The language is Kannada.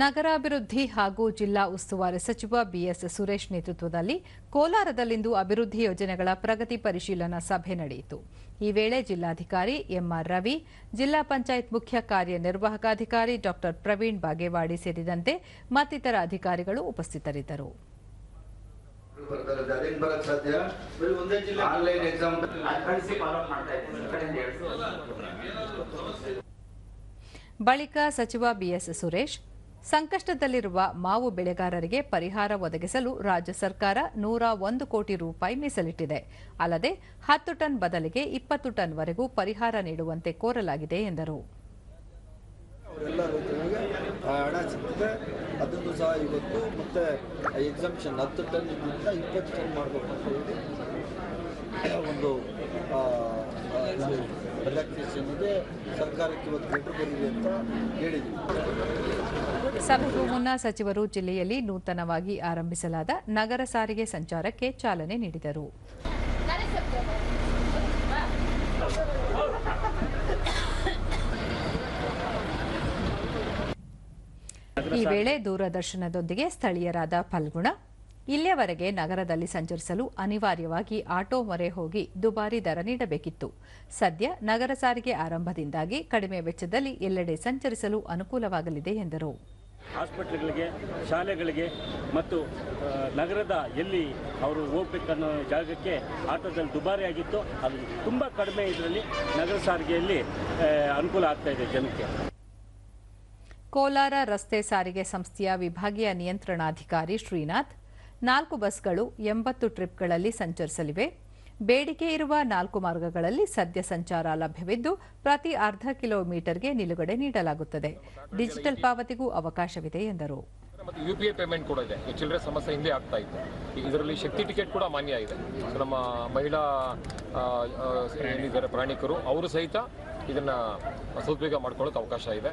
ನಗರಾಭಿವೃದ್ಧಿ ಹಾಗೂ ಜಿಲ್ಲಾ ಉಸ್ತುವಾರಿ ಸಚಿವ ಬಿಎಸ್ ಸುರೇಶ್ ನೇತೃತ್ವದಲ್ಲಿ ಕೋಲಾರದಲ್ಲಿಂದು ಅಭಿವೃದ್ಧಿ ಯೋಜನೆಗಳ ಪ್ರಗತಿ ಪರಿಶೀಲನಾ ಸಭೆ ನಡೆಯಿತು. ಈ ವೇಳೆ ಜಿಲ್ಲಾಧಿಕಾರಿ ಎಂಆರ್ ರವಿ, ಜಿಲ್ಲಾ ಪಂಚಾಯತ್ ಮುಖ್ಯ ಕಾರ್ಯನಿರ್ವಾಹಕಾಧಿಕಾರಿ ಡಾ ಪ್ರವೀಣ್ ಬಾಗೇವಾಡಿ ಸೇರಿದಂತೆ ಮತ್ತಿತರ ಅಧಿಕಾರಿಗಳು ಉಪಸ್ಥಿತರಿದ್ದರು. ಬಳಿಕ ಸಚಿವ ಬಿಎಸ್ ಸುರೇಶ್ ಸಂಕಷ್ಟದಲ್ಲಿರುವ ಮಾವು ಬೆಳೆಗಾರರಿಗೆ ಪರಿಹಾರ ಒದಗಿಸಲು ರಾಜ್ಯ ಸರ್ಕಾರ ನೂರ ಒಂದು ಕೋಟಿ ರೂಪಾಯಿ ಮೀಸಲಿಟ್ಟಿದೆ. ಅಲ್ಲದೆ, ಹತ್ತು ಟನ್ ಬದಲಿಗೆ ಇಪ್ಪತ್ತು ಟನ್ವರೆಗೂ ಪರಿಹಾರ ನೀಡುವಂತೆ ಕೋರಲಾಗಿದೆ ಎಂದರು. ಹಣ ಸಿಗ್ತದೆ. ಅದನ್ನು ಸಹ ಇವತ್ತು ಮತ್ತೆ ಎಕ್ಸಾಮ್ಷನ್ ಹತ್ತು ಟನ್ ಇಪ್ಪತ್ತು ಟನ್ ಮಾಡಬೇಕು ಅಂತ ಹೇಳಿ ಒಂದು ರಿಲ್ಯಾಕ್ಸೇಷನ್ ಇದೆ ಸರ್ಕಾರಕ್ಕೆ ಇವತ್ತು ಲೆಟರ್ ಬಂದಿದೆ ಅಂತ ಹೇಳಿದ್ವಿ. ಸಭೆಗೂ ಮುನ್ನ ಸಚಿವರು ಜಿಲ್ಲೆಯಲ್ಲಿ ನೂತನವಾಗಿ ಆರಂಭಿಸಲಾದ ನಗರ ಸಾರಿಗೆ ಸಂಚಾರಕ್ಕೆ ಚಾಲನೆ ನೀಡಿದರು. ಈ ವೇಳೆ ದೂರದರ್ಶನದೊಂದಿಗೆ ಸ್ಥಳೀಯರಾದ ಫಲ್ಗುಣ, ಇಲ್ಲಿಯವರೆಗೆ ನಗರದಲ್ಲಿ ಸಂಚರಿಸಲು ಅನಿವಾರ್ಯವಾಗಿ ಆಟೋ ಮೊರೆ ಹೋಗಿ ದುಬಾರಿ ದರ ನೀಡಬೇಕಿತ್ತು. ಸದ್ಯ ನಗರ ಸಾರಿಗೆ ಆರಂಭದಿಂದಾಗಿ ಕಡಿಮೆ ವೆಚ್ಚದಲ್ಲಿ ಎಲ್ಲೆಡೆ ಸಂಚರಿಸಲು ಅನುಕೂಲವಾಗಲಿದೆ ಎಂದರು. ಹಾಸ್ಪಿಟ್ಲ್ಗಳಿಗೆ, ಶಾಲೆಗಳಿಗೆ ಮತ್ತು ನಗರದ ಎಲ್ಲಿ ಅವರು ಹೋಗ್ಬೇಕನ್ನೋ ಜಾಗಕ್ಕೆ ಆಟೋದಲ್ಲಿ ದುಬಾರಿ ಆಗಿತ್ತು. ಅದು ತುಂಬ ಕಡಿಮೆ ಇದರಲ್ಲಿ ನಗರ ಸಾರಿಗೆಯಲ್ಲಿ ಅನುಕೂಲ ಆಗ್ತಾ ಇದೆ ಜನಕ್ಕೆ. ಕೋಲಾರ ರಸ್ತೆ ಸಾರಿಗೆ ಸಂಸ್ಥೆಯ ವಿಭಾಗೀಯ ನಿಯಂತ್ರಣಾಧಿಕಾರಿ ಶ್ರೀನಾಥ್, ನಾಲ್ಕು ಬಸ್ಗಳು ಎಂಬತ್ತು ಟ್ರಿಪ್ಗಳಲ್ಲಿ ಸಂಚರಿಸಲಿವೆ. ಬೇಡಿಕೆ ಇರುವ ನಾಲ್ಕು ಮಾರ್ಗಗಳಲ್ಲಿ ಸದ್ಯ ಸಂಚಾರ ಲಭ್ಯವಿದ್ದು, ಪ್ರತಿ ಅರ್ಧ ಕಿಲೋಮೀಟರ್ಗೆ ನಿಲುಗಡೆ ನೀಡಲಾಗುತ್ತದೆ. ಡಿಜಿಟಲ್ ಪಾವತಿಗೂ ಅವಕಾಶವಿದೆ ಎಂದರು. ಮತ್ತು ಯು ಪಿ ಐ ಪೇಮೆಂಟ್ ಕೂಡ ಇದೆ. ಈ ಚಿಲ್ಲರೆ ಸಮಸ್ಯೆ ಹಿಂದೆ ಆಗ್ತಾ ಇತ್ತು. ಇದರಲ್ಲಿ ಶಕ್ತಿ ಟಿಕೆಟ್ ಕೂಡ ಮಾನ್ಯ ಇದೆ. ನಮ್ಮ ಮಹಿಳಾ ಏನಿದ್ದಾರೆ ಪ್ರಯಾಣಿಕರು, ಅವರು ಸಹಿತ ಇದನ್ನ ಸದುಪಯೋಗ ಮಾಡ್ಕೊಳ್ಳೋಕೆ ಅವಕಾಶ ಇದೆ.